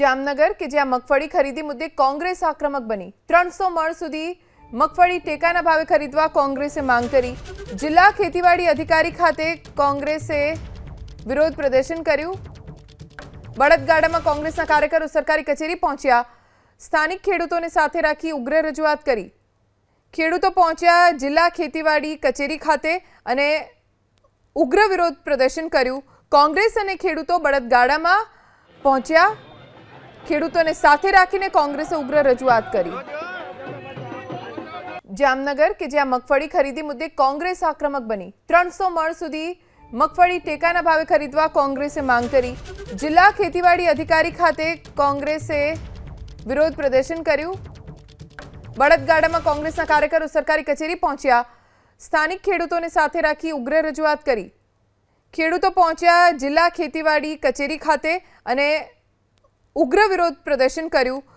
જામનગર કે જ્યાં મગફળી ખરીદી મુદ્દે કોંગ્રેસ આક્રમક બની. ત્રણસો મણ સુધી મગફળી ટેકાના ભાવે ખરીદવા કોંગ્રેસે માંગ કરી. જિલ્લા ખેતીવાડી અધિકારી ખાતે કોંગ્રેસે વિરોધ પ્રદર્શન કર્યું. બળદગાડામાં કોંગ્રેસના કાર્યકરો સરકારી કચેરી પહોંચ્યા. સ્થાનિક ખેડૂતોને સાથે રાખી ઉગ્ર રજૂઆત કરી. ખેડૂતો પહોંચ્યા જિલ્લા ખેતીવાડી કચેરી ખાતે અને ઉગ્ર વિરોધ પ્રદર્શન કર્યું. કોંગ્રેસ અને ખેડૂતો બળદગાડામાં પહોંચ્યા. ખેડૂતોને સાથે રાખીને કોંગ્રેસે ઉગ્ર રજૂઆત કરી. જામનગર કે જ્યાં મગફળી ખરીદી મુદ્દે કોંગ્રેસ આક્રમક બની. ત્રણસો મણ સુધી મગફળી ટેકાના ભાવે ખરીદવા કોંગ્રેસે માંગ કરી. જિલ્લા ખેતીવાડી અધિકારી ખાતે કોંગ્રેસે વિરોધ પ્રદર્શન કર્યું. બળદગાડામાં કોંગ્રેસના કાર્યકરો સરકારી કચેરી પહોંચ્યા. સ્થાનિક ખેડૂતોને સાથે રાખી ઉગ્ર રજૂઆત કરી. ખેડૂતો પહોંચ્યા જિલ્લા ખેતીવાડી કચેરી ખાતે અને ઉગ્ર વિરોધ પ્રદર્શન કર્યું.